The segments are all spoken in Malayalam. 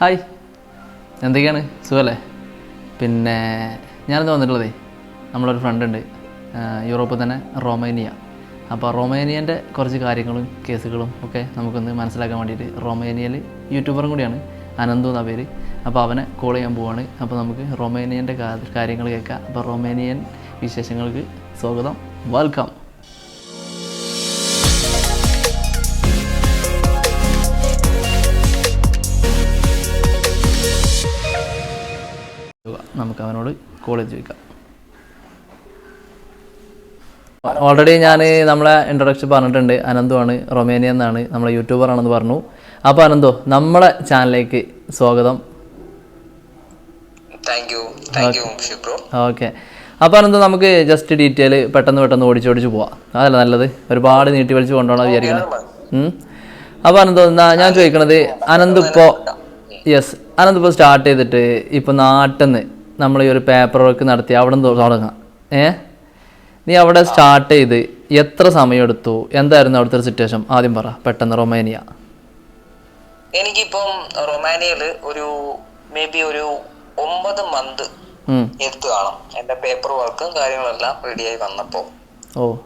ഹായ്. എന്തൊക്കെയാണ്? സുഖല്ലേ? പിന്നെ ഞാനിന്ന് വന്നിട്ടുള്ളതേ നമ്മളൊരു ഫ്രണ്ട് ഉണ്ട് യൂറോപ്പിൽ തന്നെ റൊമേനിയ. അപ്പോൾ റൊമേനിയന്റെ കുറച്ച് കാര്യങ്ങളും കേസുകളും ഒക്കെ നമുക്കൊന്ന് മനസ്സിലാക്കാൻ വേണ്ടിയിട്ട് റൊമേനിയയിൽ യൂട്യൂബറും കൂടിയാണ് അനന്തു എന്ന പേര്. അപ്പോൾ അവനെ കോൾ ചെയ്യാൻ പോവാണ്. അപ്പോൾ നമുക്ക് റൊമേനിയന്റെ കാര്യങ്ങൾ കേൾക്കാം. അപ്പോൾ റൊമേനിയൻ വിശേഷങ്ങൾക്ക് സ്വാഗതം. വെൽക്കം നമുക്ക് അവനോട് കോൾ ചെയ്ത് ചോദിക്കാം. ഓൾറെഡി ഞാൻ നമ്മളെ ഇൻട്രൊഡക്ഷൻ പറഞ്ഞിട്ടുണ്ട്. അനന്തുവാണ് റൊമേനിയ എന്നാണ് നമ്മളെ യൂട്യൂബർ ആണെന്ന് പറഞ്ഞു. അപ്പോൾ അനന്തോ നമ്മളെ ചാനലിലേക്ക് സ്വാഗതം. ഓക്കെ അപ്പോൾ അനന്തോ നമുക്ക് ജസ്റ്റ് ഡീറ്റെയിൽ പെട്ടെന്ന് പെട്ടെന്ന് ഓടിച്ച് ഓടിച്ച് പോവാം. അതല്ല നല്ലത്? ഒരുപാട് നീട്ടി വലിച്ചു കൊണ്ടുപോകണം വിചാരിക്കണം അപ്പോൾ അനന്തോ എന്നാ ഞാൻ ചോദിക്കണത് അനന്ത് ഇപ്പോൾ യെസ് അനന്ത് ഇപ്പോൾ സ്റ്റാർട്ട് ചെയ്തിട്ട് ഇപ്പോൾ നാട്ടിൽ നിന്ന് നമ്മൾ ഈ ഒരു പേപ്പർ വർക്ക് നടത്തി അവിടെ നിന്ന് തുടങ്ങാം. ഏ? നീ അവിടെ സ്റ്റാർട്ട് ചെയ്ത് എത്ര സമയം എടുത്തു എന്തായിരുന്നു അവിടുത്തെ സിറ്റുവേഷൻ ആദ്യം പറ. പെട്ടെന്ന് റൊമാനിയ. എനിക്കിപ്പം റൊമാനിയയിൽ ഒരു മേ ബി ഒരു ഒമ്പത് മന്ത്. എടുത്തു കാണും. എന്റെ പേപ്പർ വർക്കും കാര്യങ്ങളെല്ലാം റെഡിയായി വന്നപ്പോ ഓ.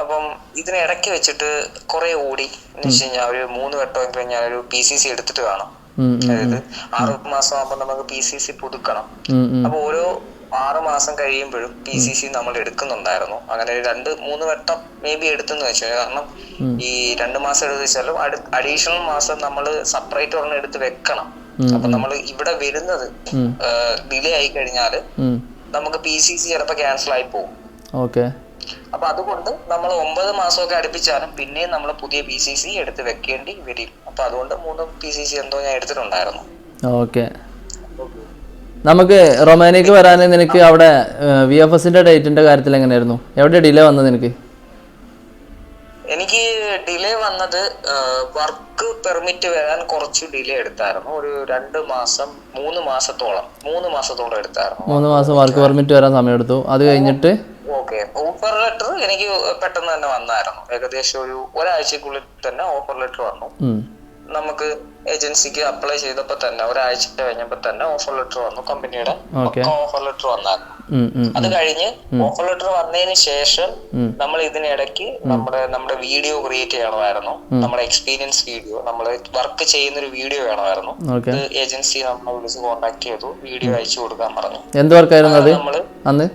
അപ്പം ഇതിനിടയ്ക്ക് വെച്ചിട്ട് കുറെ ഓടി. എന്ന് വെച്ച് കഴിഞ്ഞാൽ ഒരു മൂന്ന് വട്ടമെങ്കിലും ഞാൻ ഒരു പി സി സി എടുത്തിട്ട് കാണും. അതായത് ആറ് മാസം ആകുമ്പോൾ നമുക്ക് പി സി സി പുതുക്കണം. അപ്പൊ ഓരോ ആറ് മാസം കഴിയുമ്പോഴും പി സി സി നമ്മൾ എടുക്കുന്നുണ്ടായിരുന്നു. അങ്ങനെ രണ്ട് മൂന്ന് വട്ടം മേ ബി എടുത്തെന്ന് വെച്ചാൽ കാരണം ഈ രണ്ട് മാസം എടുത്ത് വെച്ചാലും അഡീഷണൽ മാസം നമ്മൾ സെപ്പറേറ്റ് ഒരെണ്ണം എടുത്ത് വെക്കണം. അപ്പൊ നമ്മൾ ഇവിടെ വരുന്നത് ഡിലേ ആയി കഴിഞ്ഞാൽ നമുക്ക് പി സി സി ചിലപ്പോൾ ക്യാൻസൽ ആയി പോകും. അപ്പൊ അതുകൊണ്ട് നമ്മൾ ഒമ്പത് മാസമൊക്കെ അടുപ്പിച്ചാലും പിന്നെയും നമ്മൾ പുതിയ പി സി സി എടുത്ത് വെക്കേണ്ടി വരും. അപ്പൊ അതുകൊണ്ട് മൂന്ന് പി സി സി എന്തോ ഞാൻ എടുത്തിട്ടുണ്ടായിരുന്നു. ഓക്കെ. നമുക്ക് റൊമാനിയക്ക് വരാൻ നിനക്ക് അവിടെ വി എഫ് എസിന്റെ ഡേറ്റിന്റെ കാര്യത്തിൽ എങ്ങനെയായിരുന്നു? എവിടെ ഡിലേ വന്നത് നിനക്ക്? എനിക്ക് ഡിലേ വന്നത് വർക്ക് പെർമിറ്റ് വരാൻ കുറച്ച് ഡിലേ എടുത്തായിരുന്നു. ഒരു രണ്ട് മാസം മൂന്ന് മാസത്തോളം മൂന്ന് മാസത്തോളം എടുത്തായിരുന്നു. മൂന്ന് മാസം വർക്ക് പെർമിറ്റ് വരാൻ സമയമെടുത്തു. അത് കഴിഞ്ഞിട്ട്? ഓക്കെ. ഓഫർ ലെറ്റർ എനിക്ക് പെട്ടെന്ന് തന്നെ വന്നായിരുന്നു. ഏകദേശം ഒരു ഒരാഴ്ചക്കുള്ളിൽ തന്നെ ഓഫർ ലെറ്റർ വന്നു. നമുക്ക് ഏജൻസിക്ക് അപ്ലൈ ചെയ്തപ്പോ തന്നെ ഒരാഴ്ച കഴിഞ്ഞപ്പോ തന്നെ ഓഫർ ലെറ്റർ വന്നു. കമ്പനിയുടെ ഓഫർ ലെറ്റർ വന്നായിരുന്നു. അത് കഴിഞ്ഞ് ഓഫർ ലെറ്റർ വന്നതിന് ശേഷം നമ്മൾ ഇതിനിടയ്ക്ക് നമ്മുടെ നമ്മുടെ വീഡിയോ ക്രിയേറ്റ് ചെയ്യണമായിരുന്നു. നമ്മുടെ എക്സ്പീരിയൻസ് വീഡിയോ നമ്മൾ വർക്ക് ചെയ്യുന്ന ഒരു വീഡിയോ വേണമായിരുന്നു ഏജൻസി നമ്മളെ വിളിച്ച് കോൺടാക്ട് ചെയ്തു. വീഡിയോ അയച്ചു കൊടുക്കാൻ പറഞ്ഞു. എന്ത് വർക്കായിരുന്നു നമ്മൾ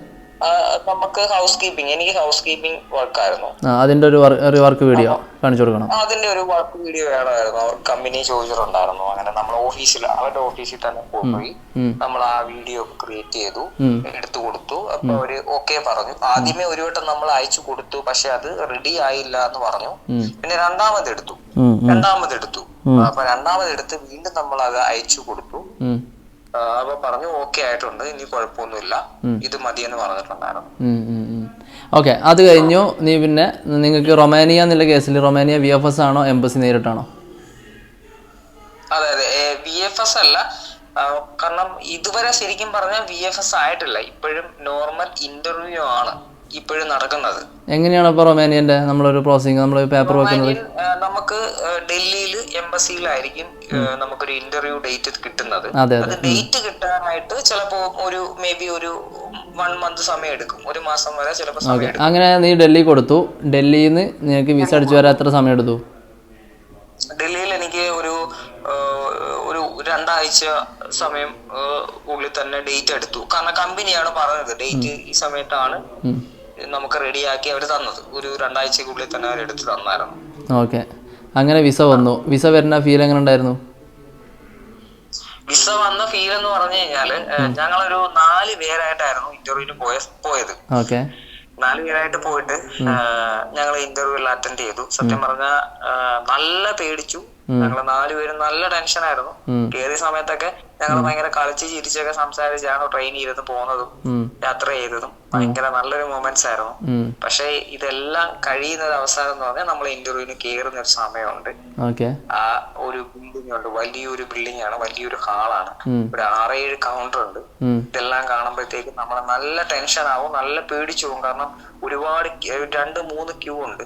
നമുക്ക് ഹൗസ് കീപ്പിംഗ് എനിക്ക് ഹൗസ് കീപ്പിംഗ് വർക്കായിരുന്നു. ആയിരുന്നു അതിന്റെ ഒരു ഒരു വർക്ക് വീഡിയോ കാണിച്ചു കൊടുക്കണം. അതിന്റെ ഒരു വർക്ക് വീഡിയോ വേണമായിരുന്നു. അവർ കമ്പനി ചോദിച്ചിട്ടുണ്ടായിരുന്നു. അങ്ങനെ നമ്മൾ ഓഫീസിൽ അവരുടെ ഓഫീസിൽ തന്നെ പോയി നമ്മൾ ആ വീഡിയോ ക്രിയേറ്റ് ചെയ്തു എടുത്തു കൊടുത്തു. അപ്പൊ അവർ ഓക്കെ പറഞ്ഞു. ആദ്യമേ ഒരു വട്ടം നമ്മൾ അയച്ചു കൊടുത്തു. പക്ഷെ അത് റെഡി ആയില്ല എന്ന് പറഞ്ഞു. പിന്നെ രണ്ടാമത് എടുത്തു രണ്ടാമത് എടുത്തു അപ്പൊ രണ്ടാമത് എടുത്ത് വീണ്ടും നമ്മൾ അത് അയച്ചു കൊടുത്തു. അപ്പൊ പറഞ്ഞു ഓക്കെ ആയിട്ടുണ്ട് ഇനി കുഴപ്പമൊന്നുമില്ല. ഇത് മതിയെന്ന് പറഞ്ഞിട്ടുണ്ടായിരുന്നു. ഓക്കെ അത് കഴിഞ്ഞു. നീ പിന്നെ നിങ്ങൾക്ക് റൊമാനിയ എന്നുള്ള കേസിൽ റൊമാനിയ വി എഫ് എസ് ആണോ എംബസി നേരിട്ടാണോ? അതെ അതെ. വി എഫ് എസ് അല്ല. കാരണം ഇതുവരെ ശരിക്കും പറഞ്ഞാൽ വി എഫ് എസ് ആയിട്ടില്ല. ഇപ്പോഴും നോർമൽ ഇന്റർവ്യൂ ആണ്. ഇപ്പോഴും നടക്കുന്നത്. എങ്ങനെയാണ് ഇപ്പോൾ റൊമാനിയന്റെ നമ്മളൊരു പ്രോസസ്സിങ് നമ്മൾ പേപ്പർ വെക്കുന്നത്? നമുക്ക് ഡൽഹിയിൽ എംബസിയിലായിരിക്കും നമുക്കൊരു ഇന്റർവ്യൂ ഡേറ്റ് കിട്ടുന്നത്. അത് ഡേറ്റ് കിട്ടാനായിട്ട് ചിലപ്പോ ഒരു മേ ബി ഒരു വൺ മന്ത് സമയം എടുക്കും. ഒരു മാസം വരെ ചിലപ്പോ സമയം അങ്ങനെ നീ ഡൽഹി കൊടുത്തു. ഡൽഹിയിൽ നിന്ന് നിനക്ക് വിസ അടിച്ചു വരാൻ എത്ര സമയം എടുത്തു? ഡൽഹിയിൽ എനിക്ക് ഒരു ഒരു രണ്ടാഴ്ച സമയം ഉള്ളിൽ തന്നെ ഡേറ്റ് എടുത്തു. കാരണം കമ്പനിയാണ് പറഞ്ഞത്. ഡേറ്റ് ഈ സമയത്താണ്. നമുക്ക് റെഡിയാക്കി അവർ തന്നത്. ഒരു രണ്ടാഴ്ചക്കുള്ളിൽ തന്നെ അവർ എടുത്ത് തന്നായിരുന്നു. ഓക്കെ. അങ്ങനെ വിസ വന്നു. വിസ വരുന്ന ഫീൽ എങ്ങനെ ഉണ്ടായിരുന്നു? വിസ വന്ന ഫീൽ എന്ന് പറഞ്ഞു കഴിഞ്ഞാൽ ഞങ്ങളൊരു നാല് പേരായിട്ടായിരുന്നു ഇന്റർവ്യൂവിന് പോയ പോയത്. ഓക്കെ. നാല് പേരായിട്ട് പോയിട്ട് ഞങ്ങൾ ഇന്റർവ്യൂ എല്ലാം അറ്റൻഡ് ചെയ്തു. സത്യം പറഞ്ഞ നല്ല പേടിച്ചു. ഞങ്ങൾ നാലുപേരും നല്ല ടെൻഷൻ ആയിരുന്നു. കയറിയ സമയത്തൊക്കെ ഞങ്ങൾ ഭയങ്കര കളിച്ച് ചിരിച്ചൊക്കെ സംസാരിച്ചാണ് ട്രെയിൻ ചെയ്തത് പോകുന്നതും യാത്ര ചെയ്തതും. ഭയങ്കര നല്ലൊരു മൊമെന്റ്സ് ആയിരുന്നു. പക്ഷെ ഇതെല്ലാം കഴിയുന്ന ഒരു അവസാനം എന്ന് പറഞ്ഞാൽ നമ്മൾ ഇന്റർവ്യൂവിന് കയറുന്ന ഒരു സമയമുണ്ട്. ആ ഒരു ബിൽഡിംഗ് ഉണ്ട്. വലിയൊരു ബിൽഡിംഗ് ആണ് വലിയൊരു ഹാളാണ് ഇവിടെ ആറേഴ് കൗണ്ടർ ഉണ്ട്. ഇതെല്ലാം കാണുമ്പോഴത്തേക്കും നമ്മൾ നല്ല ടെൻഷൻ ആവും നല്ല പേടിച്ചു പോകും. കാരണം ഒരുപാട് രണ്ട് മൂന്ന് ക്യൂ ഉണ്ട്.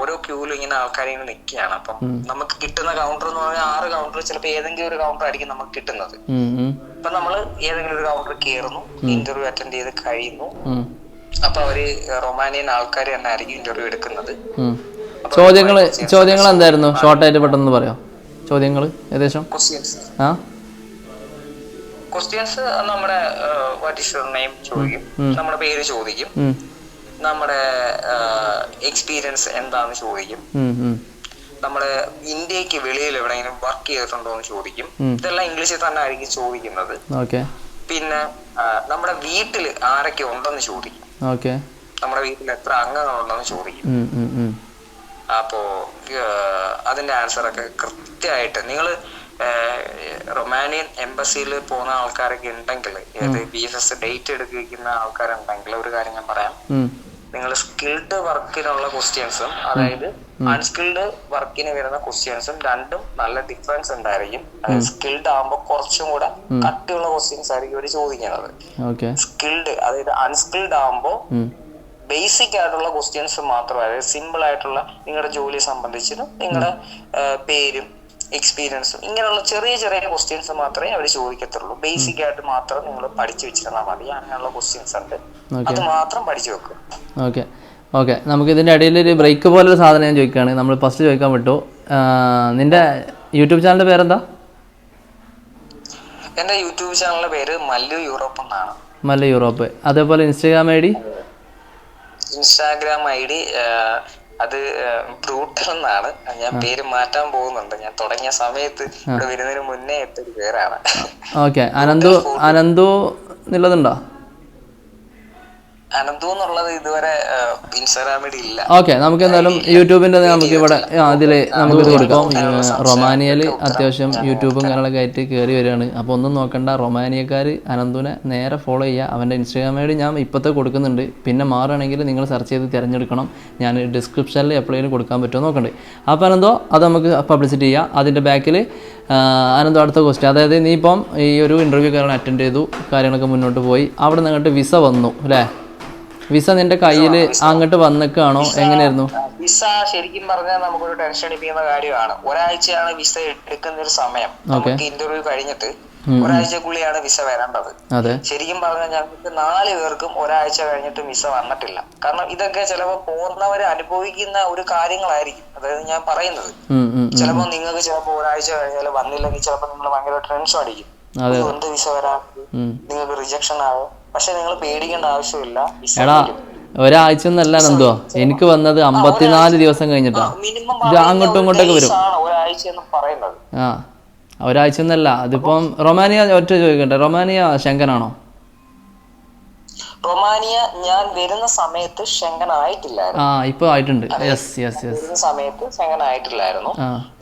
ഓരോ ക്യൂവിലും ഇങ്ങനെ ആൾക്കാരെ ഇങ്ങനെ നിൽക്കുകയാണ്. അപ്പം നമുക്ക് കിട്ടുന്ന കൗണ്ടർ എന്ന് പറഞ്ഞാൽ ആറ് കൗണ്ടർ ചിലപ്പോൾ ഏതെങ്കിലും ഒരു കൗണ്ടർ ആയിരിക്കും നമുക്ക് കിട്ടുന്നത്. അപ്പൊ നമ്മൾ ഏതെങ്കിലും ഒരു കൗണ്ടർ കയറുന്നു ഇന്റർവ്യൂ അറ്റൻഡ് ചെയ്ത് കഴിയുന്നു. അപ്പൊ അവർ റൊമാനിയൻ ആൾക്കാർ തന്നെ ആയിരിക്കും ഇന്റർവ്യൂ എടുക്കുന്നത് ചോദ്യങ്ങൾ ചോദ്യങ്ങൾ എന്തായിരുന്നു? ഷോർട്ട് ആയിട്ട് പെട്ടെന്ന് പറയാം? ചോദ്യങ്ങൾ ഏകദേശം? ക്വസ്റ്റ്യൻസ് ആ? ക്വസ്റ്റ്യൻസ് നമ്മുടെ വാട്ട് ഇസ് യുവർ നെയിം ചോദിക്കും. നമ്മുടെ പേര് ചോദിക്കും. നമ്മുടെ എക്സ്പീരിയൻസ് എന്താന്ന് ചോദിക്കും. ഉം. ഇന്ത്യയ്ക്ക് വെളിയിൽ എവിടെയെങ്കിലും വർക്ക് ചെയ്തിട്ടുണ്ടോ എന്ന് ചോദിക്കും. ഇതെല്ലാം ഇംഗ്ലീഷിൽ തന്നെ ആയിരിക്കും ചോദിക്കുന്നത് പിന്നെ നമ്മുടെ വീട്ടിൽ ആരൊക്കെ ഉണ്ടെന്ന് ചോദിക്കും. നമ്മുടെ വീട്ടിൽ എത്ര അംഗങ്ങളുണ്ടെന്ന് ചോദിക്കും. അപ്പോ അതിന്റെ ആൻസർ ഒക്കെ കൃത്യമായിട്ട് നിങ്ങൾ റൊമാനിയൻ എംബസിയിൽ പോകുന്ന ആൾക്കാരൊക്കെ ഉണ്ടെങ്കിൽ ഏത് ബി എസ് എസ് ഡേറ്റ് എടുക്കുന്ന ആൾക്കാരുണ്ടെങ്കിൽ ഒരു കാര്യം ഞാൻ പറയാം. നിങ്ങൾ സ്കിൽഡ് വർക്കിനുള്ള ക്വസ്റ്റ്യൻസും അതായത് അൺസ്കിൽഡ് വർക്കിന് വരുന്ന ക്വസ്റ്റ്യൻസും രണ്ടും നല്ല ഡിഫറൻസ് ഉണ്ടായിരിക്കും. സ്കിൽഡ് ആകുമ്പോൾ കുറച്ചും കൂടെ കട്ടിയുള്ള ക്വസ്റ്റ്യൻസ് ആയിരിക്കും ഇവർ ചോദിക്കുന്നത്. സ്കിൽഡ് അതായത് അൺസ്കിൽഡ് ആകുമ്പോൾ ബേസിക് ആയിട്ടുള്ള ക്വസ്റ്റ്യൻസ് മാത്രം അതായത് സിമ്പിൾ ആയിട്ടുള്ള നിങ്ങളുടെ ജോലിയെ സംബന്ധിച്ചിട്ടും നിങ്ങളുടെ പേരും എക്സ്പീരിയൻസും ഇങ്ങനെയുള്ള ചെറിയ ചെറിയ ക്വസ്റ്റ്യൻസ് മാത്രമേ അവർ ചോദിക്കത്തുള്ളൂ. ബേസിക് ആയിട്ട് മാത്രം നിങ്ങൾ പഠിച്ചു വെച്ചിരുന്നാൽ മതി. അങ്ങനെയുള്ള ക്വസ്റ്റ്യൻസ് ഉണ്ട്. അത് മാത്രം പഠിച്ചു വെക്കും. ഓക്കെ ഓക്കെ നമുക്ക് ഇതിന്റെ ഇടയിൽ ഒരു ബ്രേക്ക് പോലൊരു സാധനം ഞാൻ ചോദിക്കുകയാണ്. നമ്മൾ ഫസ്റ്റ് ചോദിക്കാൻ വിട്ടു. നിന്റെ യൂട്യൂബ് ചാനലിന്റെ പേരെന്താ? എന്റെ യൂട്യൂബ് ചാനലിന്റെ പേര് മല്ലു യൂറോപ്പ് എന്നാണ്. മല്ലു യൂറോപ്പ്. അതേപോലെ Instagram I D? Instagram I D അത് ബ്രൂട്ടൽ എന്നാണ്. ഞാൻ പേര് മാറ്റാൻ പോകുന്നുണ്ട്. ഞാൻ തുടങ്ങിയ സമയത്ത് ഇവിടെ വരുന്നതിന് മുന്നേ ഇട്ടൊരു പേരാണ് ഓക്കെ. അനന്തു അനന്തു എന്നുള്ളതുണ്ടോ? അനന്തു എന്നുള്ളത് ഇതുവരെ ഇൻസ്റ്റാഗ്രാമിൽ ഇല്ല. ഓക്കെ നമുക്ക് എന്തായാലും യൂട്യൂബിന്റെ നമുക്ക് ഇവിടെ അതിൽ നമുക്ക് ഇത് കൊടുക്കാം. റൊമാനിയയിൽ അത്യാവശ്യം യൂട്യൂബും കാര്യങ്ങളൊക്കെ ആയിട്ട് കയറി വരികയാണ്. അപ്പോൾ ഒന്നും നോക്കണ്ട റൊമാനിയക്കാർ അനന്തുനെ നേരെ ഫോളോ ചെയ്യുക. അവന്റെ ഇൻസ്റ്റാഗ്രാം ഐ ഡി ഞാൻ ഇപ്പോഴത്തെ കൊടുക്കുന്നുണ്ട്. പിന്നെ മാറുകയാണെങ്കിൽ നിങ്ങൾ സെർച്ച് ചെയ്ത് തിരഞ്ഞെടുക്കണം. ഞാൻ ഡിസ്ക്രിപ്ഷനിൽ എപ്പോഴെങ്കിലും കൊടുക്കാൻ പറ്റുമോ നോക്കണ്ട്. അപ്പോൾ അനന്തോ അത് നമുക്ക് പബ്ലിസിറ്റി ചെയ്യാം. അതിന്റെ ബാക്കിൽ അനന്തോ അടുത്ത ക്വസ്റ്റ്യൻ അതായത് നീ ഇപ്പം ഈ ഒരു ഇന്റർവ്യൂ കാര്യങ്ങൾ അറ്റൻഡ് ചെയ്തു. കാര്യങ്ങളൊക്കെ മുന്നോട്ട് പോയി. അവിടെ നിങ്ങൾക്ക് വിസ വന്നു അല്ലേ? വിസ നിന്റെ കയ്യിൽ അങ്ങോട്ട് വന്നേക്കാണോ? എങ്ങനെയായിരുന്നു? വിസ ശരിക്കും പറഞ്ഞാൽ നമുക്കൊരു ടെൻഷൻ അടിപ്പിക്കുന്ന കാര്യമാണ്. ഒരാഴ്ചയാണ് വിസ എടുക്കുന്ന ഒരു സമയം നമുക്ക് ഇന്റർവ്യൂ കഴിഞ്ഞിട്ട് ഒരാഴ്ചക്കുള്ളിയാണ് വിസ വരേണ്ടത്. ശരിക്കും പറഞ്ഞാൽ ഞങ്ങൾക്ക് നാല് പേർക്കും ഒരാഴ്ച കഴിഞ്ഞിട്ട് വിസ വന്നിട്ടില്ല. കാരണം ഇതൊക്കെ ചിലപ്പോൾ പോർണവര് അനുഭവിക്കുന്ന ഒരു കാര്യങ്ങളായിരിക്കും. അതായത് ഞാൻ പറയുന്നത്. ചിലപ്പോൾ നിങ്ങൾക്ക് ചിലപ്പോൾ ഒരാഴ്ച കഴിഞ്ഞാൽ വന്നില്ലെങ്കിൽ ചിലപ്പോൾ നിങ്ങൾ ഭയങ്കര ടെൻഷൻ അടിക്കും. എന്ത് വിസ വരാൻ? നിങ്ങൾക്ക് റിജക്ഷൻ ആവും? പക്ഷെ നിങ്ങൾ പേടിക്കേണ്ട ആവശ്യമില്ല. എടാ ഒരാഴ്ച ഒന്നല്ല എന്തോ എനിക്ക് വന്നത് അമ്പത്തിനാല് ദിവസം കഴിഞ്ഞിട്ടാ. ഇത് അങ്ങോട്ടും ഇങ്ങോട്ടൊക്കെ വരും. ആ ഒരാഴ്ച ഒന്നല്ല അതിപ്പം റൊമാനിയ ഒറ്റ ചോദിക്കട്ടെ. റൊമാനിയ ശങ്കനാണോ? റൊമാനിയ ഞാൻ വരുന്ന സമയത്ത് ഷെങ്കൻ ആയിട്ടില്ലായിരുന്നു ആ ഇപ്പൊ ആയിട്ടുണ്ട്. യെസ് യെസ് യെസ് വരുന്ന സമയത്ത് ഷെങ്കൻ ആയിട്ടില്ലായിരുന്നു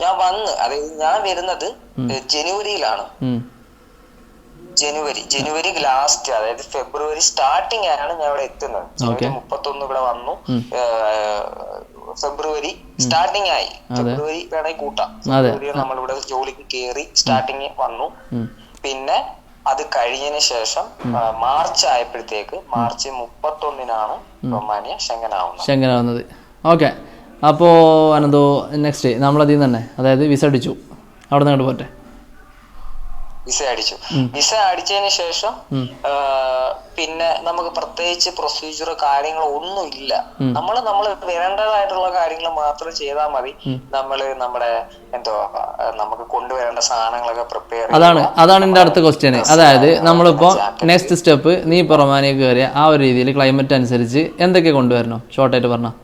ഞാൻ വന്ന് അതായത് ഞാൻ വരുന്നത് ജനുവരിയിലാണ്. ജനുവരി ജനുവരി ലാസ്റ്റ് അതായത് ഫെബ്രുവരി സ്റ്റാർട്ടിംഗ് ആണ് ഞാൻ ഇവിടെ എത്തുന്നത്. ജനുവരി മുപ്പത്തൊന്ന് ഇവിടെ വന്നു. ഫെബ്രുവരി സ്റ്റാർട്ടിംഗ് ആയി. ഫെബ്രുവരി വേണമെങ്കിൽ കൂട്ടാം. ഫെബ്രുവരി നമ്മളിവിടെ ജോലിക്ക് കയറി സ്റ്റാർട്ടിങ് വന്നു. പിന്നെ അത് കഴിഞ്ഞതിന് ശേഷം മാർച്ച് ആയപ്പോഴത്തേക്ക് മാർച്ച് മുപ്പത്തൊന്നിനാണ് റൊമാനിയ ശങ്കനാവുന്നത് ശങ്കനാവുന്നത് ഓക്കെ. അപ്പോ അനന്തോ നെക്സ്റ്റ് നമ്മളതിൽ നിന്ന് തന്നെ അതായത് വിസ അടിച്ചു. അവിടെ നിന്ന് പോട്ടെ. വിസ അടിച്ചു. വിസ അടിച്ചതിന് ശേഷം പിന്നെ നമുക്ക് പ്രത്യേകിച്ച് പ്രൊസീജിയറോ കാര്യങ്ങളോ ഒന്നും ഇല്ല നമ്മൾ നമ്മൾ വരേണ്ടതായിട്ടുള്ള കാര്യങ്ങൾ മാത്രം ചെയ്താൽ മതി. നമ്മൾ നമ്മുടെ എന്തോ നമുക്ക് കൊണ്ടുവരേണ്ട സാധനങ്ങളൊക്കെ പ്രിപ്പയർ അതാണ് അതാണ് എന്റെ അടുത്ത ക്വസ്റ്റ്യൻ അതായത് നമ്മളിപ്പോൾ നെക്സ്റ്റ് സ്റ്റെപ്പ് നീ ഇപ്പോൾ റൊമാനിയ കയറിയ ആ ഒരു രീതിയിൽ ക്ലൈമറ്റ് അനുസരിച്ച് എന്തൊക്കെ കൊണ്ടുവരണം? ഷോർട്ടായിട്ട് പറഞ്ഞാൽ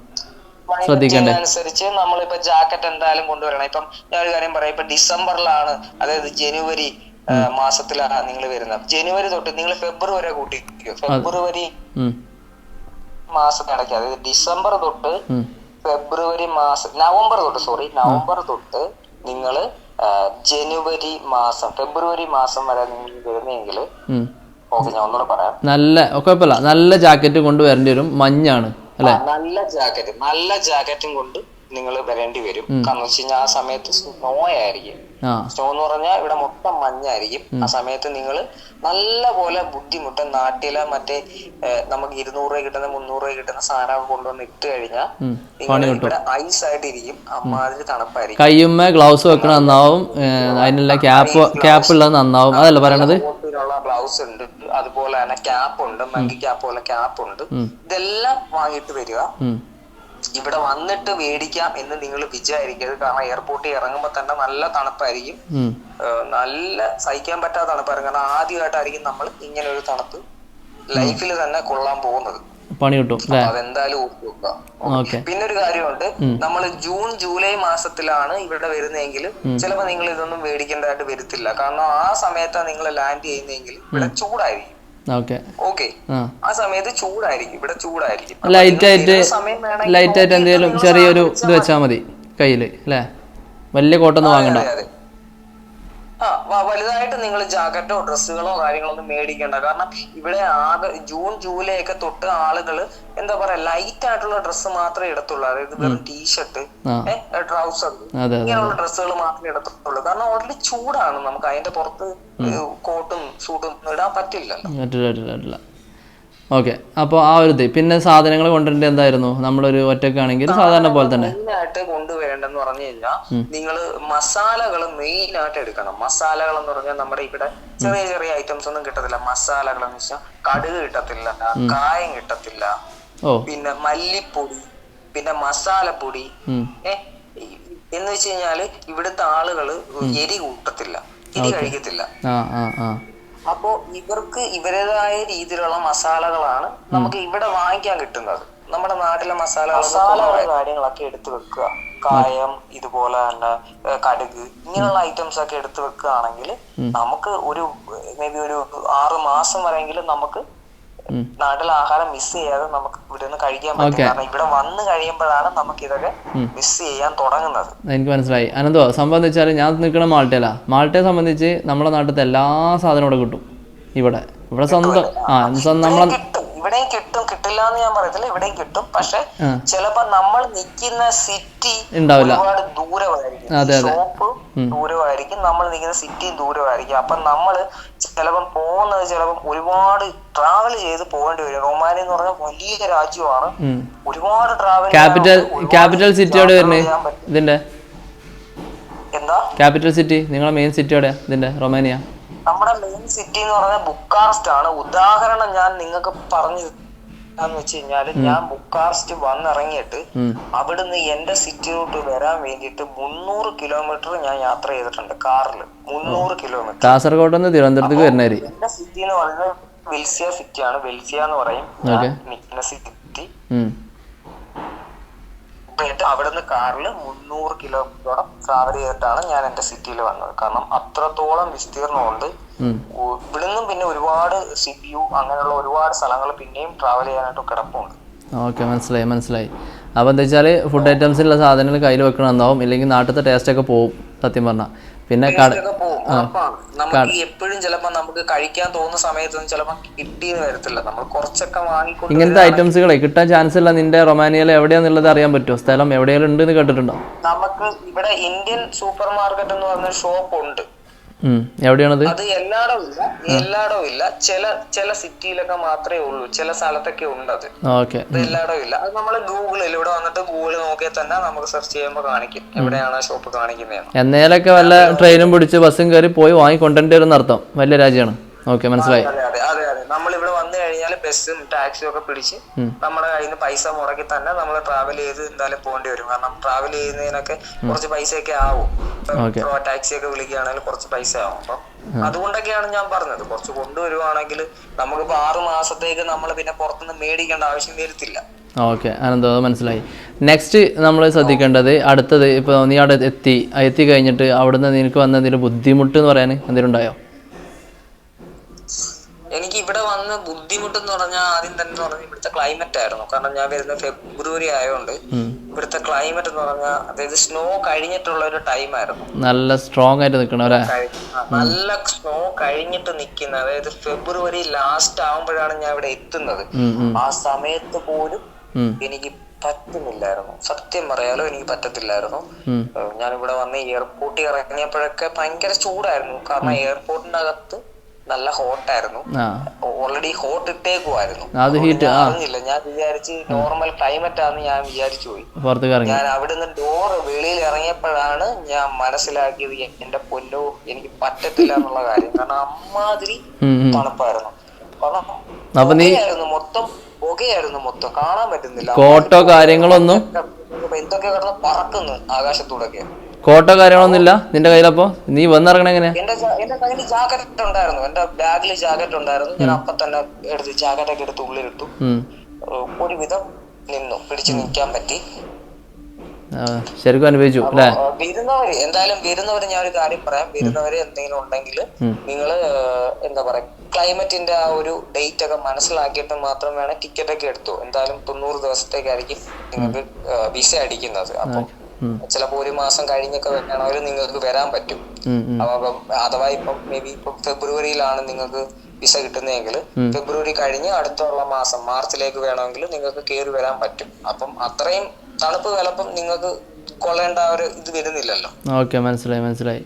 ശ്രദ്ധിക്കണ്ടേ? അനുസരിച്ച് നമ്മളിപ്പോ ജാക്കറ്റ് എന്തായാലും കൊണ്ടുവരണം. ഇപ്പം ഞാൻ ഒരു കാര്യം പറയാം. ഇപ്പൊ ഡിസംബറിലാണ് അതായത് ജനുവരി മാസത്തിലാണ് നിങ്ങൾ വരുന്നത്. ജനുവരി തൊട്ട് നിങ്ങൾ ഫെബ്രുവരി കൂട്ടിക്കോ ഫെബ്രുവരി മാസം മാസത്തിനിടയ്ക്ക് അതായത് ഡിസംബർ തൊട്ട് ഫെബ്രുവരി മാസം നവംബർ തൊട്ട് സോറി നവംബർ തൊട്ട് നിങ്ങൾ ജനുവരി മാസം ഫെബ്രുവരി മാസം വരെ നിങ്ങൾ വരുന്നെങ്കിൽ. ഓക്കെ ഞാൻ ഒന്നുകൂടെ പറയാം. നല്ല കുഴപ്പമില്ല. നല്ല ജാക്കറ്റ് കൊണ്ട് വരേണ്ടി വരും. മഞ്ഞാണ് അല്ലേ? നല്ല ജാക്കറ്റ് നല്ല ജാക്കറ്റും കൊണ്ട് നിങ്ങൾ വരേണ്ടി വരും. കാരണം വെച്ച് കഴിഞ്ഞാൽ ആ സമയത്ത് സ്നോ ആയിരിക്കും സ്നോ എന്ന് പറഞ്ഞാൽ ഇവിടെ മൊത്തം മഞ്ഞായിരിക്കും. ആ സമയത്ത് നിങ്ങൾ നല്ല പോലെ ബുദ്ധിമുട്ട് നാട്ടിലെ മറ്റേ നമുക്ക് ഇരുന്നൂറ് രൂപ കിട്ടുന്ന മുന്നൂറ് രൂപ കിട്ടുന്ന സാധനം കൊണ്ടുവന്ന് ഇട്ട് കഴിഞ്ഞാൽ. നിങ്ങൾ ഇവിടെ ഐസ് ആയിട്ടിരിക്കും അമ്മാതിരി തണുപ്പായിരിക്കും. കയ്യുമ്മ ഗ്ലൗസ് വെക്കണ നന്നാവും. അതിനുള്ള ക്യാപ്പ് ക്യാപ്പ് ഉള്ളത് നന്നാവും. അതല്ല പറയണത്? ഗ്ലൗസ് ഉണ്ട്. അതുപോലെ തന്നെ ക്യാപ്പ് ഉണ്ട് മങ്കി ക്യാപ്പ് പോലെ ക്യാപ്പ് ഉണ്ട് ഇതെല്ലാം വാങ്ങിയിട്ട് വരിക. ഇവിടെ വന്നിട്ട് മേടിക്കാം എന്ന് നിങ്ങൾ വിചാരിക്കരുത്. കാരണം എയർപോർട്ടിൽ ഇറങ്ങുമ്പോൾ തന്നെ നല്ല തണുപ്പായിരിക്കും. നല്ല സഹിക്കാൻ പറ്റാത്ത തണുപ്പായിരിക്കും കാരണം ആദ്യമായിട്ടായിരിക്കും നമ്മൾ ഇങ്ങനെ ഒരു തണുപ്പ് ലൈഫിൽ തന്നെ കൊള്ളാൻ പോകുന്നത്. പണി കിട്ടും അതെന്തായാലും പിന്നെ ഒരു കാര്യമുണ്ട്. നമ്മൾ ജൂൺ ജൂലൈ മാസത്തിലാണ് ഇവിടെ വരുന്നതെങ്കിൽ ചിലപ്പോൾ നിങ്ങൾ ഇതൊന്നും മേടിക്കേണ്ടതായിട്ട് വരത്തില്ല. കാരണം ആ സമയത്താണ് നിങ്ങൾ ലാൻഡ് ചെയ്യുന്നതെങ്കിൽ ഇവിടെ ചൂടായിരിക്കും. ആ. ആ സമയത്ത് ചൂടായിരിക്കും. ഇവിടെ ചൂടായിരിക്കും. ലൈറ്റ് ആയിട്ട് ലൈറ്റ് ആയിട്ട് എന്തെങ്കിലും ചെറിയൊരു ഇത് വെച്ചാൽ മതി കയ്യിൽ അല്ലേ? വലിയ കോട്ടൊന്നും വാങ്ങണ്ട. വലുതായിട്ട് നിങ്ങൾ ജാക്കറ്റോ ഡ്രസ്സുകളോ കാര്യങ്ങളോ ഒന്നും മേടിക്കേണ്ട. കാരണം ഇവിടെ ആകെ ജൂൺ ജൂലൈ ഒക്കെ തൊട്ട് ആളുകൾ എന്താ പറയാ ലൈറ്റ് ആയിട്ടുള്ള ഡ്രസ്സ് മാത്രമേ എടുത്തുള്ളൂ അതായത് വെറും ടീഷർട്ട് ട്രൗസർ ഇങ്ങനെയുള്ള ഡ്രസ്സുകൾ മാത്രമേ എടുത്തുള്ളൂ കാരണം ഓൾറെഡി ചൂടാണ് നമുക്ക്. അതിന്റെ പുറത്ത് കോട്ടും സൂട്ടും ഇടാൻ പറ്റില്ല. ഓക്കെ. അപ്പോൾ ആ ഒരു ഇത്. പിന്നെ സാധനങ്ങൾ കൊണ്ടുവരേണ്ടത് എന്തായിരുന്നു? നമ്മളൊരു ഒറ്റക്കാണെങ്കിൽ സാധാരണ പോലെ തന്നെ. ആയിട്ട് കൊണ്ടുവരേണ്ടെന്ന് പറഞ്ഞു കഴിഞ്ഞാൽ നിങ്ങൾ മസാലകൾ മെയിൻ ആയിട്ട് എടുക്കണം. മസാലകൾ എന്ന് പറഞ്ഞാൽ നമ്മുടെ ഇവിടെ ചെറിയ ചെറിയ ഐറ്റംസ് ഒന്നും കിട്ടത്തില്ല. മസാലകൾ എന്ന് വെച്ചാൽ കടുക് കിട്ടത്തില്ല കായം കിട്ടത്തില്ല. പിന്നെ മല്ലിപ്പൊടി പിന്നെ മസാലപ്പൊടി. ഏഹ് എന്ന് വെച്ച് കഴിഞ്ഞാൽ ഇവിടുത്തെ ആളുകൾ എരി കൂട്ടത്തില്ല. എരി കഴിക്കത്തില്ല. അപ്പോ ഇവർക്ക് ഇവരുടേതായ രീതിയിലുള്ള മസാലകളാണ് നമുക്ക് ഇവിടെ വാങ്ങിക്കാൻ കിട്ടുന്നത്. നമ്മുടെ നാട്ടിലെ മസാല മസാല കാര്യങ്ങളൊക്കെ എടുത്തു വെക്കുക. കായം ഇതുപോലെ തന്നെ കടുക് ഇങ്ങനെയുള്ള ഐറ്റംസ് ഒക്കെ എടുത്തു വെക്കുകയാണെങ്കിൽ നമുക്ക് ഒരു മേ ബി ഒരു ആറ് മാസം വരെയെങ്കിലും നമുക്ക്. നാട്ടിലെ ആഹാരം മിസ് ചെയ്യാതെ നമുക്ക് ഇവിടെ നിന്ന് കഴിക്കാൻ പറ്റും. കാരണം ഇവിടെ വന്ന് കഴിയുമ്പോഴാണ് നമുക്ക് ഇതൊക്കെ മിസ് ചെയ്യാൻ തുടങ്ങുന്നത്. എനിക്ക് മനസ്സിലായി. അനന്തോ സംഭവം വെച്ചാൽ ഞാൻ നിൽക്കുന്ന മാൾട്ടയിലാ മാൾട്ടയെ സംബന്ധിച്ച് നമ്മുടെ നാട്ടിലത്തെ എല്ലാ സാധനവും ഇവിടെ കിട്ടും. ഇവിടെ. ഇവിടെ സ്വന്തം ആ നമ്മളെ കിട്ടും. കിട്ടില്ല എന്ന് ഞാൻ പറയത്തില്ല. ഇവിടെയും കിട്ടും. പക്ഷെ. ചിലപ്പോ നമ്മൾ നിൽക്കുന്ന സിറ്റി ഒരുപാട് ദൂരമായിരിക്കും. ഷോപ്പ് ദൂരമായിരിക്കും. നമ്മൾ നിൽക്കുന്ന സിറ്റി ദൂരമായിരിക്കും. അപ്പൊ നമ്മൾ ചിലപ്പം പോകുന്നത് ചിലപ്പം ഒരുപാട് ട്രാവൽ ചെയ്ത് പോകേണ്ടി വരും. റൊമാനിയ എന്ന് പറഞ്ഞാൽ വലിയ രാജ്യമാണ്. ഒരുപാട് ട്രാവൽ ക്യാപിറ്റൽ ക്യാപിറ്റൽ സിറ്റി എവിടെ വരുന്നത് എന്താ? ക്യാപിറ്റൽ സിറ്റി നിങ്ങളെ മെയിൻ സിറ്റി ഇതിന്റെ? റൊമാനിയ? നമ്മുടെ മെയിൻ സിറ്റി എന്ന് പറഞ്ഞാൽ ബുക്കാറസ്റ്റ് ആണ്. ഉദാഹരണം ഞാൻ നിങ്ങൾക്ക് പറഞ്ഞു എന്ന് വെച്ച് കഴിഞ്ഞാൽ ഞാൻ ബുക്കാറസ്റ്റ് വന്നിറങ്ങിയിട്ട് അവിടുന്ന് എന്റെ സിറ്റിയിലോട്ട് വരാൻ വേണ്ടിയിട്ട് മുന്നൂറ് കിലോമീറ്റർ ഞാൻ യാത്ര ചെയ്തിട്ടുണ്ട് കാറിൽ മുന്നൂറ് കിലോമീറ്റർ. കാസർഗോഡ് നിന്ന് തിരുവനന്തപുരത്തേക്ക് വരുന്നവര് എന്റെ സിറ്റി എന്ന് പറയുന്നത് വെൽസിയ സിറ്റി ആണ് വെൽസിയ എന്ന് പറയും. സിറ്റി. ഉം. അവിടെ നിന്ന് കാറിൽ മുന്നൂറ് കിലോമീറ്ററോളം ട്രാവൽ ചെയ്തിട്ടാണ് ഞാൻ എന്റെ സിറ്റിയിൽ വന്നത്. കാരണം അത്രത്തോളം വിസ്തീർണമുണ്ട്. ഇവിടുന്നും പിന്നെ ഒരുപാട് സിപിയു അങ്ങനെയുള്ള ഒരുപാട് സ്ഥലങ്ങൾ പിന്നെയും ട്രാവൽ ചെയ്യാനായിട്ട് കിടപ്പുണ്ട്. ഓക്കെ മനസ്സിലായി മനസ്സിലായി. അപ്പോൾ എന്താ വെച്ചാൽ ഫുഡ് ഐറ്റംസിലുള്ള സാധനങ്ങൾ കയ്യിൽ വെക്കണമെന്നാവും ഇല്ലെങ്കിൽ നാട്ടിലത്തെ ടേസ്റ്റൊക്കെ പോകും സത്യം പറഞ്ഞാൽ പിന്നെ എപ്പോഴും ചിലപ്പോ നമുക്ക് കഴിക്കാൻ തോന്നുന്ന സമയത്തൊന്നും ചിലപ്പോ കിട്ടിയെന്ന് വരത്തില്ല. നമ്മൾ കുറച്ചൊക്കെ വാങ്ങിക്കൊണ്ട് ഇങ്ങനത്തെ ഐറ്റംസുകളെ കിട്ടാൻ ചാൻസ് ഇല്ല. നിന്റെ റൊമാനിയയിൽ എവിടെയാന്നുള്ളത് അറിയാൻ പറ്റുമോ? സ്ഥലം എവിടെയെങ്കിലും ഉണ്ട് എന്ന് കേട്ടിട്ടുണ്ടോ? നമുക്ക് ഇവിടെ ഇന്ത്യൻ സൂപ്പർ മാർക്കറ്റ് എന്ന് പറഞ്ഞ ഷോപ്പ് ഉണ്ട്. എവിടെയാണത്? അത് എല്ലായിടവും ഇല്ല. എല്ലായിടവും ഇല്ല. ചില ചില സിറ്റിയിലൊക്കെ മാത്രമേ ഉള്ളൂ. ചില സ്ഥലത്തൊക്കെ ഉണ്ട് അത് എല്ലായിടവും ഇല്ല. അത് നമ്മൾ ഗൂഗിളിൽ ഇവിടെ വന്നിട്ട് ഗൂഗിൾ നോക്കിയാൽ തന്നെ നമുക്ക് സെർച്ച് ചെയ്യുമ്പോൾ കാണിക്കും. എവിടെയാണ് ഷോപ്പ് കാണിക്കുന്നത് എന്നേലൊക്കെ വല്ല ട്രെയിനും പിടിച്ച് ബസ്സും കയറി പോയി വാങ്ങി കൊണ്ടുവരേണ്ടി വരും അർത്ഥം വലിയ രാജ്യമാണ്. ഓക്കെ മനസ്സിലായി. അതെ അതെ അതെ അതെ നമ്മൾ ഇവിടെ വന്നു കഴിഞ്ഞാൽ ബസ്സും ടാക്സിയും ഒക്കെ പിടിച്ച് നമ്മുടെ കയ്യിൽ നിന്ന് പൈസ മുടക്കി തന്നെ നമ്മൾ ട്രാവൽ ചെയ്ത് എന്തായാലും പോകേണ്ടി വരും. കാരണം ട്രാവൽ ചെയ്യുന്നതിനൊക്കെ കുറച്ച് പൈസയൊക്കെ ആവും. ടാക്സി ഒക്കെ വിളിക്കുകയാണെങ്കിൽ കുറച്ച് പൈസ ആവും. അപ്പം അതുകൊണ്ടൊക്കെയാണ് ഞാൻ പറഞ്ഞത്. കുറച്ച് കൊണ്ടുവരുവാണെങ്കിൽ നമുക്കിപ്പോ ആറു മാസത്തേക്ക് നമ്മൾ പിന്നെ പുറത്തുനിന്ന് മേടിക്കേണ്ട ആവശ്യം വരത്തില്ല. ഓക്കെ. അനന്തോ മനസ്സിലായി. നെക്സ്റ്റ് നമ്മൾ ശ്രദ്ധിക്കേണ്ടത് അടുത്തത് ഇപ്പോൾ നീ അവിടെ എത്തി. എത്തി കഴിഞ്ഞിട്ട് അവിടുന്ന് നിനക്ക് വന്ന എന്തെങ്കിലും ബുദ്ധിമുട്ട് എന്ന് പറയാൻ എന്തെങ്കിലും ഉണ്ടായോ? എനിക്ക് ഇവിടെ വന്ന് ബുദ്ധിമുട്ടെന്ന് പറഞ്ഞാൽ ആദ്യം തന്നെ പറഞ്ഞാൽ ഇവിടുത്തെ ക്ലൈമറ്റ് ആയിരുന്നു. കാരണം ഞാൻ വരുന്ന ഫെബ്രുവരി ആയതുകൊണ്ട് ഇവിടുത്തെ ക്ലൈമറ്റ് എന്ന് പറഞ്ഞാൽ അതായത് സ്നോ കഴിഞ്ഞിട്ടുള്ള ഒരു ടൈം ആയിരുന്നു. നല്ല സ്ട്രോങ് ആയിട്ട് നിൽക്കണം അല്ലേ? നല്ല സ്നോ കഴിഞ്ഞിട്ട് നിൽക്കുന്ന അതായത് ഫെബ്രുവരി ലാസ്റ്റ് ആവുമ്പോഴാണ് ഞാൻ ഇവിടെ എത്തുന്നത്. ആ സമയത്ത് പോലും എനിക്ക് പറ്റുന്നില്ലായിരുന്നു. സത്യം പറയാലോ എനിക്ക് പറ്റത്തില്ലായിരുന്നു. ഞാൻ ഇവിടെ ഞാനിവിടെ വന്ന് എയർപോർട്ടിൽ ഇറങ്ങിയപ്പോഴൊക്കെ ഭയങ്കര ചൂടായിരുന്നു. കാരണം എയർപോർട്ടിന്റെ അകത്ത് നല്ല ഹോട്ടായിരുന്നു. ആയിരുന്നു ഓൾറെഡി ഹോട്ട് ഇട്ടേക്കുമായിരുന്നു അത് ഹീറ്റ്. അറിഞ്ഞില്ല. ഞാൻ വിചാരിച്ച് നോർമൽ ക്ലൈമറ്റ് ആണെന്ന് ഞാൻ വിചാരിച്ചു പോയി. ഞാൻ അവിടുന്ന് ഡോർ വെളിയിൽ ഇറങ്ങിയപ്പോഴാണ് ഞാൻ മനസ്സിലാക്കിയത് എന്റെ പൊന്നോ എനിക്ക് പറ്റത്തില്ല എന്നുള്ള കാര്യം. കാരണം അമ്മാതിരി. തണുപ്പായിരുന്നു. അപ്പൊ നീ മൊത്തം പുകയായിരുന്നു മൊത്തം. കാണാൻ പറ്റുന്നില്ല. കോട്ടോ കാര്യങ്ങളൊന്നും? എന്തൊക്കെ കിടന്ന് പറക്കുന്നു ആകാശത്തൂടൊക്കെ കോട്ടോ കാര്യങ്ങളൊന്നുമില്ല. നിന്റെ കയ്യിലപ്പോ? നീ വന്നിറങ്ങണ എങ്ങനെ എന്റെ കയ്യിൽ ജാക്കറ്റ് ഉണ്ടായിരുന്നു. എന്റെ ബാഗിൽ ജാക്കറ്റ് ഉണ്ടായിരുന്നു. ഞാൻ അപ്പൊ തന്നെ എടുത്ത് ജാക്കറ്റ് ഒക്കെ എടുത്ത് ഉള്ളിലിട്ടു. ഒരുവിധം നിന്നു. പിടിച്ചു നിൽക്കാൻ പറ്റി. ശരിക്കും അനുഭവിച്ചു അല്ലേ? വരുന്നവര് എന്തായാലും വരുന്നവര് ഞാൻ ഒരു കാര്യം പറയാം. വരുന്നവര് എന്തെങ്കിലും ഉണ്ടെങ്കിൽ നിങ്ങൾ എന്താ പറയാ ക്ലൈമറ്റിന്റെ ആ ഒരു ഡേറ്റ് ഒക്കെ മനസ്സിലാക്കിയിട്ട് മാത്രം വേണം ടിക്കറ്റ് ഒക്കെ എടുത്തു. എന്തായാലും തൊണ്ണൂറ് ദിവസത്തേക്കായിരിക്കും നിങ്ങൾക്ക് വിസ അടിക്കുന്നത്. അപ്പം. ചിലപ്പോ ഒരു മാസം കഴിഞ്ഞൊക്കെ വേണമെങ്കിൽ നിങ്ങൾക്ക് വരാൻ പറ്റും. അപ്പം അഥവാ ഇപ്പം മേ ബി ഇപ്പം ഫെബ്രുവരിയിലാണ് നിങ്ങൾക്ക് വിസ കിട്ടുന്നതെങ്കിൽ ഫെബ്രുവരി കഴിഞ്ഞ് അടുത്തുള്ള മാസം മാർച്ചിലേക്ക് വേണമെങ്കിൽ നിങ്ങൾക്ക് കയറി വരാൻ പറ്റും. അപ്പം അത്രയും തണുപ്പ് വിലപ്പം നിങ്ങൾക്ക് കൊള്ളേണ്ട ഒരു ഇത് വരുന്നില്ലല്ലോ. ഓക്കെ മനസ്സിലായി മനസ്സിലായി.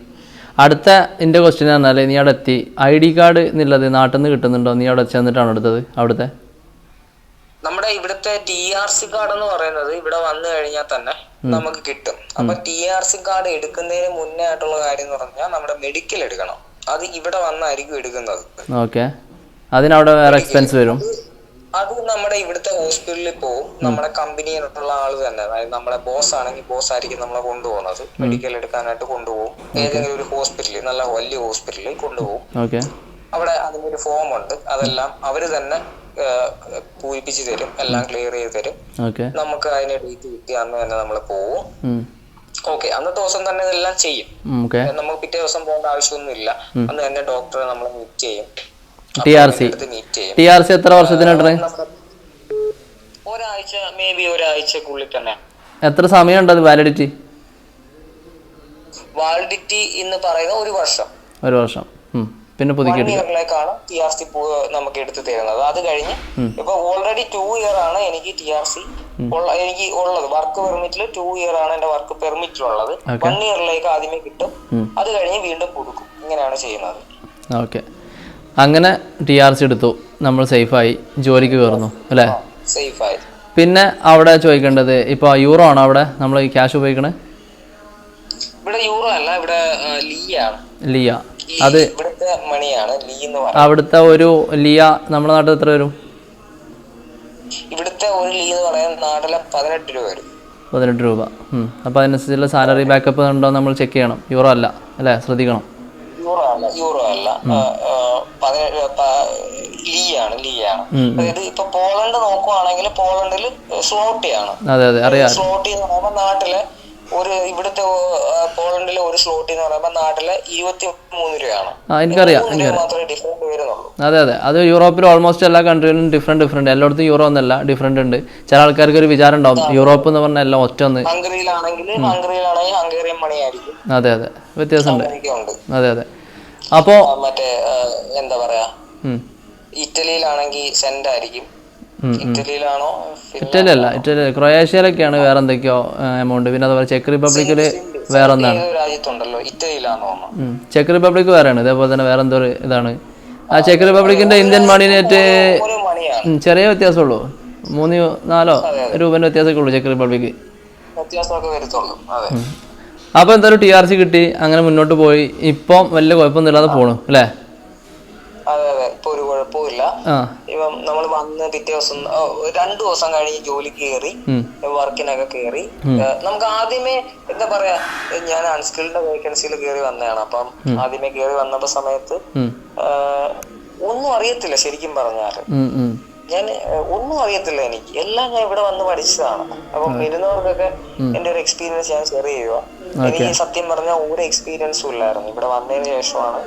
അടുത്ത എന്റെ ക്വസ്റ്റ്യൻ പറഞ്ഞാൽ നീ അവിടെ എത്തി ഐ ഡി കാർഡ് എന്നുള്ളത് നാട്ടിൽ നിന്ന് കിട്ടുന്നുണ്ടോ? നീ അവിടെ ചെന്നിട്ടാണ് എടുത്തത്? അവിടുത്തെ? നമ്മുടെ ഇവിടുത്തെ ടി ആർ സി കാർഡ് എന്ന് പറയുന്നത് ഇവിടെ വന്നു കഴിഞ്ഞാൽ തന്നെ നമുക്ക് കിട്ടും. അപ്പൊ ടി ആർ സി കാർഡ് എടുക്കുന്നതിന് മുന്നേ ആയിട്ടുള്ള കാര്യം എന്ന് പറഞ്ഞാൽ നമ്മുടെ മെഡിക്കൽ എടുക്കണം. അത് ഇവിടെ വന്നായിരിക്കും എടുക്കുന്നത്. ഓക്കെ അതിനവിടെ വേറെ എക്സ്പെൻസ് വരും? അത് നമ്മുടെ ഇവിടുത്തെ ഹോസ്പിറ്റലിൽ പോവും. നമ്മുടെ കമ്പനിയിലുള്ള ആൾ തന്നെ. അതായത് നമ്മുടെ ബോസ് ആണെങ്കിൽ ബോസ് ആയിരിക്കും നമ്മളെ കൊണ്ടുപോകുന്നത്. മെഡിക്കൽ എടുക്കാനായിട്ട് കൊണ്ടുപോകും. ഏതെങ്കിലും ഒരു ഹോസ്പിറ്റലിൽ നല്ല വലിയ ഹോസ്പിറ്റലിൽ കൊണ്ടുപോകും. അവിടെ അതിനൊരു ഫോം ഉണ്ട്. അതെല്ലാം അവർ തന്നെ പൂരിപ്പിച്ച് തരും എല്ലാം ക്ലിയർ ചെയ്ത് തരും. നമുക്ക് അതിന് ഡേറ്റ് കിട്ടി അന്ന് തന്നെ നമ്മൾ പോവും. ഓക്കെ അന്നത്തെ ദിവസം തന്നെ ഇതെല്ലാം ചെയ്യും. നമുക്ക് പിറ്റേ ദിവസം പോകേണ്ട ആവശ്യമൊന്നുമില്ല. അന്ന് തന്നെ ഡോക്ടറെ നമ്മൾ മീറ്റ് ചെയ്യും. T R C. T R C എത്ര വർഷത്തിനുണ്ട് ഒരാഴ്ച മേ ബി ഒരാഴ്ചക്കുള്ളിൽ തന്നെ എത്ര സമയമുണ്ട് അത് വാലിഡിറ്റി വാലിഡിറ്റി എന്ന് പറയുന്ന ഒരു വർഷം. ഒരു വർഷം. പിന്നെ പുതുക്കി ഇയറിലേക്കാണ് ടി ആർ സി നമുക്ക് എടുത്തു തരുന്നത്. അത് കഴിഞ്ഞ് ഇപ്പൊ ഓൾറെഡി ടു ഇയർ ആണ് എനിക്ക് ടി ആർ സി എനിക്ക് ഉള്ളത്. വർക്ക് പെർമിറ്റിൽ ടു ഇയർ ആണ് എന്റെ വർക്ക് പെർമിറ്റിലുള്ളത് വൺ ഇയറിലേക്ക് ആദ്യമേ കിട്ടും. അത് കഴിഞ്ഞ് വീണ്ടും കൊടുക്കും ഇങ്ങനെയാണ് ചെയ്യുന്നത്. ഓക്കെ അങ്ങനെ ടി ആർ സി എടുത്തു. നമ്മൾ സേഫായി ജോലിക്ക് കയറുന്നു അല്ലേ? സേഫായി ആയി. പിന്നെ അവിടെ ചോദിക്കേണ്ടത് ഇപ്പോൾ യൂറോ ആണോ അവിടെ? നമ്മൾ ഈ ക്യാഷ് ഉപയോഗിക്കണേ? ഇവിടെ യൂറോ അല്ല ഇവിടെ ആ, ലീ ആണ്. ലിയ. അത് ഇവിടുത്തെ മണിയാണ് ലീ എന്ന് പറയുന്നത്. അവിടുത്തെ ഒരു ലിയ നമ്മുടെ നാട്ടിൽ എത്ര വരും? ഇവിടുത്തെ ഒരു ലീ എന്ന് പറയുന്നത് നാട്ടിലെ പതിനെട്ട് രൂപ വരും. പതിനെട്ട് രൂപ. അപ്പോൾ അതിനനുസരിച്ചുള്ള സാലറി ബാക്കപ്പ് ഉണ്ടോ നമ്മൾ ചെക്ക് ചെയ്യണം. യൂറോ അല്ല അല്ലേ? ശ്രദ്ധിക്കണം. യൂറോ അല്ല യൂറോ അല്ല. ആ, ആ, പതിനേഴ് ലീ ആണ് ലീ ആണ്. അതായത് ഇപ്പൊ പോളണ്ട് നോക്കുവാണെങ്കിൽ പോളണ്ടിൽ സ്ലോട്ടിയാണ്. അതെ അതെ അറിയാം. സ്ലോട്ടി എന്ന് പറയുമ്പോൾ നാട്ടിലെ ഒരു ഇവിടുത്തെ പോളണ്ടിലെ ഒരു സ്ലോട്ടിൽ എന്ന് പറയുമ്പോൾ നാട്ടിലെ ഇരുപത്തി മൂന്ന് രൂപയാണ് എനിക്കറിയാം മാത്രമേ ഡിഫറന്റ് വരുന്നുള്ളൂ. അതെ അതെ. അത് യൂറോപ്പിൽ ഓൾമോസ്റ്റ് എല്ലാ കൺട്രിയിലും ഡിഫറെന്റ് ഡിഫറെന്റ് എല്ലായിടത്തും യൂറോ എന്നല്ല ഡിഫറെന്റ് ഉണ്ട്. ചില ആൾക്കാർക്ക് ഒരു വിചാരം ഉണ്ടാവും യൂറോപ്പ് എന്ന് പറഞ്ഞാൽ എല്ലാം ഒറ്റ ഒന്ന്. ഹംഗറിയിലാണെങ്കിൽ ഹംഗറിയിലാണെങ്കിൽ ഹംഗേറിയൻ മണി അതെ അതെ. വ്യത്യാസമുണ്ട്. അതെ അതെ. അപ്പോൾ മറ്റേ എന്താ പറയാ? ഇറ്റലിയിലാണെങ്കിൽ സെന്റ് ആയിരിക്കും ഇറ്റലിയിലാണോ? ഇറ്റലി അല്ല ഇറ്റലി ക്രൊയേഷ്യയിലൊക്കെയാണ് വേറെ എന്തൊക്കെയോ എമൗണ്ട്. പിന്നെ അതുപോലെ ചെക്ക് റിപ്പബ്ലിക്കിൽ വേറെ എന്താണ് രാജ്യത്തുണ്ടല്ലോ ഇറ്റലിയിലാണോ. ചെക്ക് റിപ്പബ്ലിക് വേറെയാണ്. ഇതേപോലെ തന്നെ വേറെ എന്തോ ഇതാണ്. ആ ചെക്ക് റിപ്പബ്ലിക്കിന്റെ ഇന്ത്യൻ മണിനേറ്റ് ചെറിയ വ്യത്യാസമുള്ളൂ. മൂന്ന് നാലോ രൂപന്റെ വ്യത്യാസമൊക്കെ ഉള്ളൂ ചെക്ക് റിപ്പബ്ലിക്ക് അപ്പൊ എന്തായാലും ടി ആർ സി കിട്ടി അങ്ങനെ മുന്നോട്ട് പോയി. ഇപ്പം വലിയ കുഴപ്പമൊന്നുമില്ലാതെ പോണു അല്ലേ അതെ അതെ ഇപ്പൊ ഒരു കുഴപ്പമില്ല. ഇപ്പം നമ്മൾ വന്ന് പിറ്റേ ദിവസം രണ്ടു ദിവസം കഴിഞ്ഞ് ജോലിക്ക് കയറി വർക്കിനൊക്കെ കയറി. നമുക്ക് ആദ്യമേ എന്താ പറയാ ഞാൻ അൺസ്കിൽഡ് വേക്കൻസിയിൽ കയറി വന്നതാണ്. അപ്പം ആദ്യമേ കയറി വന്നപ്പോ സമയത്ത് ഒന്നും അറിയത്തില്ല ശരിക്കും ഉം. ഞാൻ ഒന്നും അറിയത്തില്ല എനിക്ക്. എല്ലാം ഞാൻ ഇവിടെ വന്ന് പഠിച്ചതാണ്. അപ്പം വരുന്നവർക്കൊക്കെ എന്റെ ഒരു എക്സ്പീരിയൻസ് ഞാൻ ഷെയർ ചെയ്യുക എനിക്ക് സത്യം പറഞ്ഞാൽ ഒരു എക്സ്പീരിയൻസും ഇല്ലായിരുന്നു. ഇവിടെ വന്നതിന് ശേഷമാണ്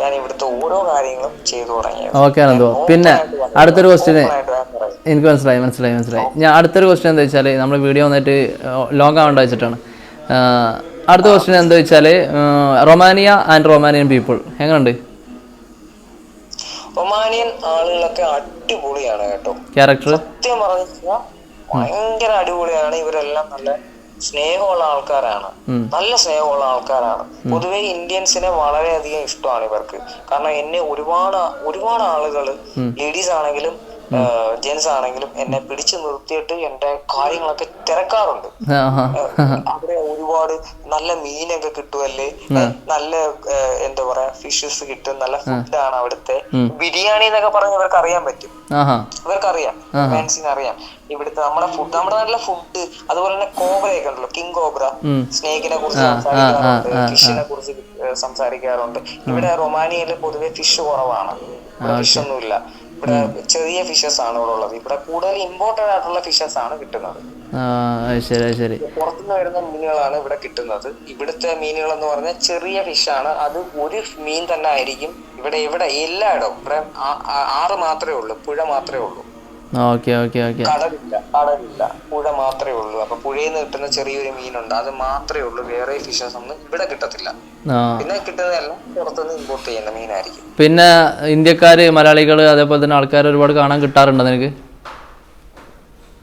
ഞാൻ ഇവിടുത്തെ ഓരോ കാര്യങ്ങളും ചെയ്തു തുടങ്ങിയത്. ഓക്കെ അനന്തോ. പിന്നെ അടുത്തൊരു പറയാം. എനിക്ക് മനസ്സിലായി മനസ്സിലായി മനസ്സിലായി. ഞാൻ അടുത്തൊരു ക്വസ്റ്റ്യൻ എന്താ വെച്ചാൽ നമ്മൾ വീഡിയോ വന്നിട്ട് ലോങ് ആവേണ്ട വെച്ചിട്ടാണ്. അടുത്ത ക്വസ്റ്റ്യൻ എന്താ വെച്ചാൽ റൊമാനിയ ആൻഡ് റൊമാനിയൻ പീപ്പിൾ എങ്ങനെയുണ്ട് റൊമാനിയൻ ആളുകളൊക്കെ അടിപൊളിയാണ് കേട്ടോ. ക്യാരക്ടർ സത്യം പറഞ്ഞാൽ ഭയങ്കര അടിപൊളിയാണ്. ഇവരെല്ലാം നല്ല സ്നേഹമുള്ള ആൾക്കാരാണ്. നല്ല സ്നേഹമുള്ള ആൾക്കാരാണ്. പൊതുവെ ഇന്ത്യൻസിനെ വളരെയധികം ഇഷ്ടമാണ് ഇവർക്ക്. കാരണം എന്നെ ഒരുപാട് ഒരുപാട് ആളുകൾ ലേഡീസ് ആണെങ്കിലും ജെന്റ്സ് ആണെങ്കിലും എന്നെ പിടിച്ചു നിർത്തിയിട്ട് എന്റെ കാര്യങ്ങളൊക്കെ തിരക്കാറുണ്ട്. അവിടെ ഒരുപാട് നല്ല മീനൊക്കെ കിട്ടുമല്ലേ നല്ല എന്താ പറയാ ഫിഷസ് കിട്ടും നല്ല ഫുഡ് ആണ് അവിടുത്തെ. ബിരിയാണി എന്നൊക്കെ പറഞ്ഞ് ഇവർക്ക് അറിയാൻ പറ്റും. ഇവർക്കറിയാം. ഫാൻസിന് അറിയാം. ഇവിടുത്തെ നമ്മുടെ ഫുഡ് നമ്മുടെ നല്ല ഫുഡ് അതുപോലെ തന്നെ കോബ്രയൊക്കെ ഉണ്ടല്ലോ കിങ് കോബ്ര. സ്നേഹിനെ കുറിച്ച് സംസാരിക്കാറുണ്ട് ഫിഷിനെ കുറിച്ച് സംസാരിക്കാറുണ്ട്. ഇവിടെ റൊമാനിയയിൽ പൊതുവെ ഫിഷ് കുറവാണ്. ഫിഷ് ഒന്നുമില്ല. ഇവിടെ ചെറിയ ഫിഷസ് ആണ് ഇവിടെ ഉള്ളത്. ഇവിടെ കൂടുതൽ ഇമ്പോർട്ടഡ് ആയിട്ടുള്ള ഫിഷസ് ആണ് കിട്ടുന്നത്. ശരി ശരി. പുറത്തുനിന്ന് വരുന്ന മീനുകളാണ് ഇവിടെ കിട്ടുന്നത്. ഇവിടുത്തെ മീനുകൾ എന്ന് പറഞ്ഞാൽ ചെറിയ ഫിഷാണ് അത് ഒരു മീൻ തന്നെ ആയിരിക്കും ഇവിടെ ഇവിടെ എല്ലായിടവും. ഇവിടെ ആറ് മാത്രമേ ഉള്ളൂ പുഴ മാത്രമേ ഉള്ളൂ. Okay okay okay. കടലില്ല കടലില്ല. പുഴ മാത്രമേ ഉള്ളൂ. അപ്പൊ പുഴയിൽ നിന്ന് കിട്ടുന്ന ചെറിയൊരു മീനുണ്ട്. അത് മാത്രമേ ഉള്ളൂ. വേറെ ഫിഷസ് ഒന്നും ഇവിടെ കിട്ടത്തില്ല. പിന്നെ കിട്ടുന്നതെല്ലാം പുറത്തുനിന്ന് ഇമ്പോർട്ട് ചെയ്യുന്ന മീനായിരിക്കും. പിന്നെ ഇന്ത്യക്കാര് മലയാളികൾ അതേപോലെ തന്നെ ആൾക്കാർ ഒരുപാട് കാണാൻ കിട്ടാറുണ്ടോ നിനക്ക്?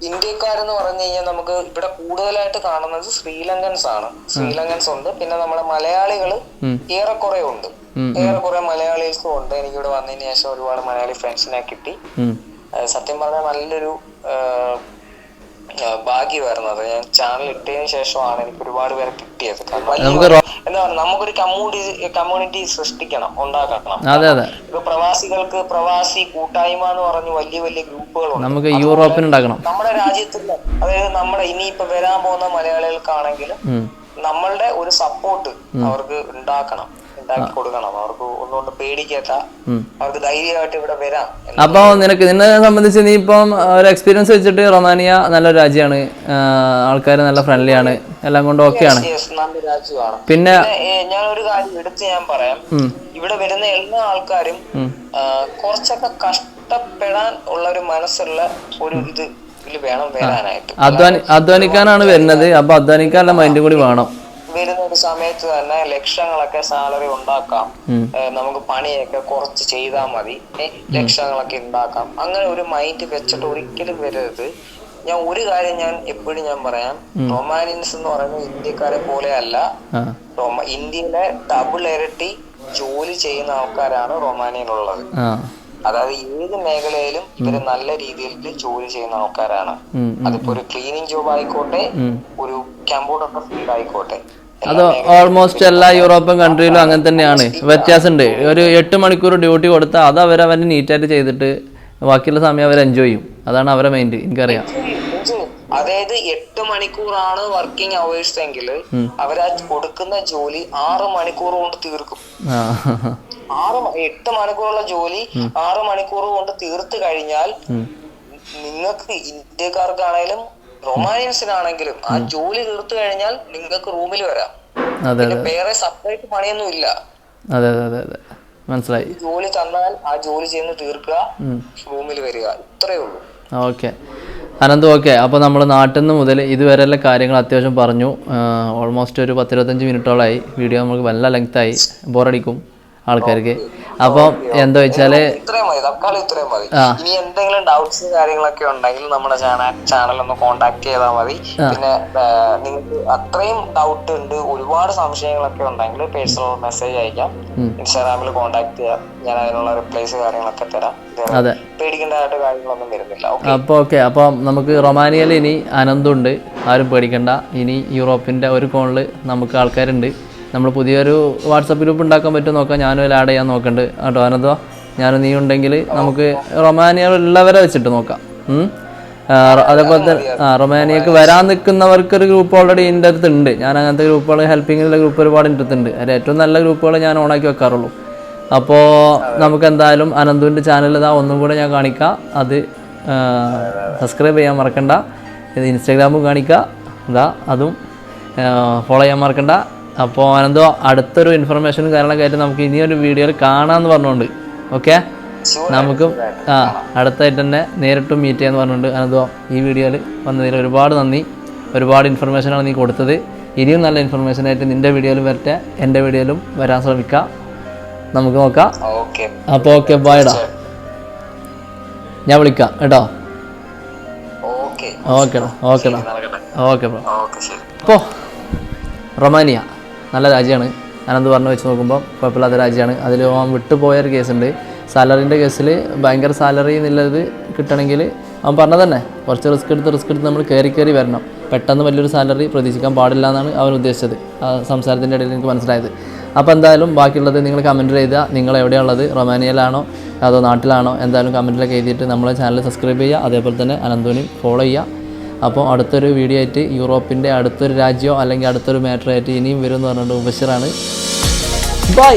ഇന്ത്യക്കാരെന്ന് പറഞ്ഞു കഴിഞ്ഞാൽ നമുക്ക് ഇവിടെ കൂടുതലായിട്ട് കാണുന്നത് ശ്രീലങ്കൻസ് ആണ്. ശ്രീലങ്കൻസ് ഉണ്ട്. പിന്നെ നമ്മുടെ മലയാളികൾ. ഏറെക്കുറെ ഉണ്ട്. ഏറെക്കുറെ മലയാളീസും ഉണ്ട്. എനിക്കിവിടെ വന്നതിന് ശേഷം ഒരുപാട് മലയാളി ഫ്രണ്ട്സിനെ കിട്ടി. സത്യം പറഞ്ഞാൽ നല്ലൊരു ഭാഗ്യമായിരുന്നു. അത് ഞാൻ ചാനൽ ഇട്ടതിന് ശേഷമാണ് എനിക്ക് ഒരുപാട് പേരെ കിട്ടിയത്. കാരണം എന്താ പറയുക നമുക്കൊരു കമ്മ്യൂണിറ്റി കമ്മ്യൂണിറ്റി സൃഷ്ടിക്കണം ഉണ്ടാക്കണം. ഇപ്പൊ പ്രവാസികൾക്ക് പ്രവാസി കൂട്ടായ്മ എന്ന് പറഞ്ഞ് വലിയ വലിയ ഗ്രൂപ്പുകളുണ്ട്. നമുക്ക് യൂറോപ്പിൽ ഉണ്ടാക്കണം. നമ്മുടെ രാജ്യത്തുള്ള അതായത് നമ്മുടെ ഇനിയിപ്പോ വരാൻ പോകുന്ന മലയാളികൾക്കാണെങ്കിലും. നമ്മളുടെ ഒരു സപ്പോർട്ട് അവർക്ക് ഉണ്ടാക്കണം. ഉണ്ടാക്കി കൊടുക്കണം. അവർക്ക് ഒന്നുകൊണ്ട് പേടിക്കാത്ത അവർക്ക് ധൈര്യമായിട്ട് ഇവിടെ വരാം അപ്പോ നിനക്ക് നിന്നെ സംബന്ധിച്ച് നീ ഇപ്പം ഒരു എക്സ്പീരിയൻസ് വെച്ചിട്ട് റൊമാനിയ നല്ലൊരു രാജ്യമാണ്. ആൾക്കാർ നല്ല ഫ്രണ്ട്ലി ആണ്. എല്ലാം കൊണ്ടും ഓക്കെയാണ് ആണ്. പിന്നെ ഞാൻ ഒരു കാര്യം എടുത്ത് ഞാൻ പറയാം. ഇവിടെ വരുന്ന എല്ലാ ആൾക്കാരും. കുറച്ചൊക്കെ കഷ്ടപ്പെടാൻ ഉള്ള ഒരു മനസ്സുള്ള ഒരു ഇത് വേണം വരാനായിട്ട്. അധ്വാനി അധ്വാനിക്കാനാണ് വരുന്നത്. അപ്പൊ അധ്വാനിക്കാനുള്ള മൈൻഡ് കൂടി വേണം. വരുന്ന ഒരു സമയത്ത് തന്നെ ലക്ഷങ്ങളൊക്കെ സാലറി ഉണ്ടാക്കാം. നമുക്ക് പണിയൊക്കെ കുറച്ച് ചെയ്താൽ മതി. ലക്ഷങ്ങളൊക്കെ ഉണ്ടാക്കാം. അങ്ങനെ ഒരു മൈൻഡ് വെച്ചിട്ട് ഒരിക്കലും വരരുത്. ഞാൻ ഒരു കാര്യം ഞാൻ എപ്പോഴും ഞാൻ പറയാം. റൊമാനിയൻസ് എന്ന് പറയുന്നത് ഇന്ത്യക്കാരെ പോലെ അല്ല ഇന്ത്യയിലെ ഡബിൾ ഇരട്ടി ജോലി ചെയ്യുന്ന ആൾക്കാരാണ് റൊമാനിയയിലുള്ളത്. ഉള്ളത് അതായത് ഏത് മേഖലയിലും ഇവർ നല്ല രീതിയിൽ ജോലി ചെയ്യുന്ന ആൾക്കാരാണ്. അതിപ്പോ ഒരു ക്ലീനിങ് ജോബ് ആയിക്കോട്ടെ ഒരു കമ്പ്യൂട്ടറിന്റെ ഫീൽഡ് ആയിക്കോട്ടെ. അത് ഓൾമോസ്റ്റ് എല്ലാ യൂറോപ്യൻ കൺട്രിയിലും അങ്ങനെ തന്നെയാണ്. വ്യത്യാസമുണ്ട്. ഒരു എട്ട് മണിക്കൂർ ഡ്യൂട്ടി കൊടുത്താൽ അത് അവരവർ നീറ്റായിട്ട് ചെയ്തിട്ട് ബാക്കിയുള്ള സമയം അവർ എൻജോയ് ചെയ്യും. അതാണ് അവരെ മൈൻഡ് എനിക്കറിയാം? അതായത് എട്ട് മണിക്കൂറാണ് വർക്കിംഗ് അവേഴ്സ് എങ്കിൽ അവരാ കൊടുക്കുന്ന ജോലി ആറ് മണിക്കൂർ കൊണ്ട് തീർക്കും. ആറ് എട്ട് മണിക്കൂറുള്ള ജോലി ആറ് മണിക്കൂർ കൊണ്ട് തീർത്ത് കഴിഞ്ഞാൽ. നിങ്ങൾക്ക് ഇന്ത്യക്കാർക്കാണെങ്കിലും റൊമാനിയൻസിനാണെങ്കിലും ആ ജോലി തീർത്തു കഴിഞ്ഞാൽ നിങ്ങൾക്ക് റൂമിൽ വരാം. വേറെ സെപ്പറേറ്റ് പണിയൊന്നും ഇല്ല അതെ അതെ അതെ അതെ. മനസ്സിലായി. ജോലി തന്നാൽ ആ ജോലി ചെയ്യുന്ന തീർക്കുക റൂമിൽ വരിക. ഇത്രയേ ഉള്ളൂ. ഓക്കെ. അനന്ത് ഓക്കെ. അപ്പോൾ നമ്മൾ നാട്ടിൽ നിന്ന് മുതൽ ഇതുവരെയുള്ള കാര്യങ്ങൾ അത്യാവശ്യം പറഞ്ഞു. ഓൾമോസ്റ്റ് ഒരു പത്തിരുപത്തഞ്ച് മിനിറ്റോളായി. വീഡിയോ നമുക്ക് വല്ല ലെങ്ത്തായി ബോറടിക്കും ആൾക്കാർക്ക്. അപ്പോൾ എന്താ വെച്ചാൽ ഇത്രയും മതി തൽക്കാലം ഇത്രയും മതി. ഇനി എന്തെങ്കിലും ഡൗട്ട്സ് കാര്യങ്ങളൊക്കെ ഉണ്ടെങ്കിൽ നമ്മുടെ ചാനൽ ഒന്ന് കോണ്ടാക്ട് ചെയ്താൽ മതി. പിന്നെ നിങ്ങൾക്ക് അത്രയും ഡൗട്ട് ഉണ്ട് ഒരുപാട് സംശയങ്ങളൊക്കെ ഉണ്ടെങ്കിൽ പേഴ്സണൽ മെസ്സേജ് അയക്കാം. ഇൻസ്റ്റാഗ്രാമിൽ കോണ്ടാക്ട് ചെയ്യാം. ഞാൻ അതിനുള്ള റിപ്ലൈസ് കാര്യങ്ങളൊക്കെ തരാം. അതെ. പേടിക്കേണ്ടതായിട്ട് കാര്യങ്ങളൊന്നും വരുന്നില്ല. ഓക്കെ? അപ്പോൾ ഓക്കെ. അപ്പോൾ നമുക്ക് റൊമാനിയയിൽ ഇനി അനന്തുണ്ട്. ആരും പേടിക്കണ്ട. ഇനി യൂറോപ്പിന്റെ ഒരു കോണിൽ നമുക്ക് ആൾക്കാരുണ്ട്. നമ്മൾ പുതിയൊരു വാട്സപ്പ് ഗ്രൂപ്പ് ഉണ്ടാക്കാൻ പറ്റും നോക്കാം. ഞാനും അതിൽ ആഡ് ചെയ്യാൻ നോക്കണ്ട്. കേട്ടോ അനന്തോ ഞാനും നീ ഉണ്ടെങ്കിൽ നമുക്ക് റൊമാനിയ ഉള്ളവരെ വെച്ചിട്ട് നോക്കാം. അതേപോലെ തന്നെ ആ റൊമാനിയക്ക് വരാൻ നിൽക്കുന്നവർക്ക് ഒരു ഗ്രൂപ്പ് ഓൾറെഡി എന്റെ അടുത്ത് ഉണ്ട്. ഞാൻ അങ്ങനത്തെ ഗ്രൂപ്പുകൾ ഹെൽപ്പിങ്ങിലുള്ള ഗ്രൂപ്പ് ഒരുപാട് എന്റെ അടുത്തുണ്ട്. അതിൽ ഏറ്റവും നല്ല ഗ്രൂപ്പുകൾ ഞാൻ ഓണാക്കി വെക്കാറുള്ളൂ. അപ്പോൾ നമുക്ക് എന്തായാലും അനന്തുവിന്റെ ചാനൽ ഇതാ ഒന്നും കൂടെ ഞാൻ കാണിക്കാം. അത് സബ്സ്ക്രൈബ് ചെയ്യാൻ മറക്കണ്ട. ഇത് ഇൻസ്റ്റാഗ്രാമും കാണിക്കുക ഇതാ അതും ഫോളോ ചെയ്യാൻ മറക്കണ്ട. അപ്പോൾ അനന്തോ അടുത്തൊരു ഇൻഫർമേഷൻ കാര്യങ്ങളൊക്കെ ആയിട്ട് നമുക്ക് ഇനിയൊരു വീഡിയോയിൽ കാണാമെന്ന് പറഞ്ഞുകൊണ്ട് ഓക്കെ നമുക്ക് ആ അടുത്തായിട്ട് തന്നെ നേരിട്ടും മീറ്റ് ചെയ്യാന്ന് പറഞ്ഞുകൊണ്ട് അനന്തോ ഈ വീഡിയോയിൽ വന്നതിൽ ഒരുപാട് നന്ദി. ഒരുപാട് ഇൻഫർമേഷനാണ് നീ കൊടുത്തത്. ഇനിയും നല്ല ഇൻഫർമേഷൻ ആയിട്ട് നിന്റെ വീഡിയോയിലും വരട്ടെ. എന്റെ വീഡിയോയിലും വരാൻ ശ്രമിക്കാം. നമുക്ക് നോക്കാം. ഓക്കെ അപ്പോൾ ഓക്കെ ബായ്ഡാ ഞാൻ വിളിക്കാം കേട്ടോ? ഓക്കെ ഓക്കെ ഓക്കെടാ ഓക്കെടാ ഓക്കെ ബ്രോ അപ്പോൾ റൊമാനിയ. നല്ല രാജ്യമാണ്. ഞാനത് പറഞ്ഞു വെച്ച് നോക്കുമ്പോൾ കുഴപ്പമില്ലാത്ത രാജ്യമാണ്. അതിൽ അവൻ വിട്ടുപോയൊരു കേസുണ്ട്. സാലറിന്റെ കേസിൽ ഭയങ്കര സാലറി എന്നുള്ളത് കിട്ടണമെങ്കിൽ അവൻ പറഞ്ഞത് തന്നെ. കുറച്ച് റിസ്ക് എടുത്ത് റിസ്ക് എടുത്ത് നമ്മൾ കയറി കയറി വരണം. പെട്ടെന്ന് വലിയൊരു സാലറി പ്രതീക്ഷിക്കാൻ പാടില്ല എന്നാണ് അവൻ ഉദ്ദേശിച്ചത്. ആ സംസാരത്തിന്റെ ഇടയിൽ എനിക്ക് മനസ്സിലായത്. അപ്പോൾ എന്തായാലും ബാക്കിയുള്ളത് നിങ്ങൾ കമന്റ് ചെയ്താൽ നിങ്ങൾ എവിടെയുള്ളത് റൊമാനിയയിലാണോ? അതോ നാട്ടിലാണോ? എന്തായാലും കമന്റിലൊക്കെ എഴുതിയിട്ട് നമ്മളെ ചാനൽ സബ്സ്ക്രൈബ് ചെയ്യുക. അതേപോലെ തന്നെ അനന്തോനെയും ഫോളോ ചെയ്യുക. അപ്പോൾ അടുത്തൊരു വീഡിയോ ആയിട്ട് യൂറോപ്പിന്റെ അടുത്തൊരു രാജ്യമോ അല്ലെങ്കിൽ അടുത്തൊരു മാറ്റർ ആയിട്ട് ഇനിയും വരും എന്ന് പറഞ്ഞിട്ട് ബഷീറാണ് ബൈ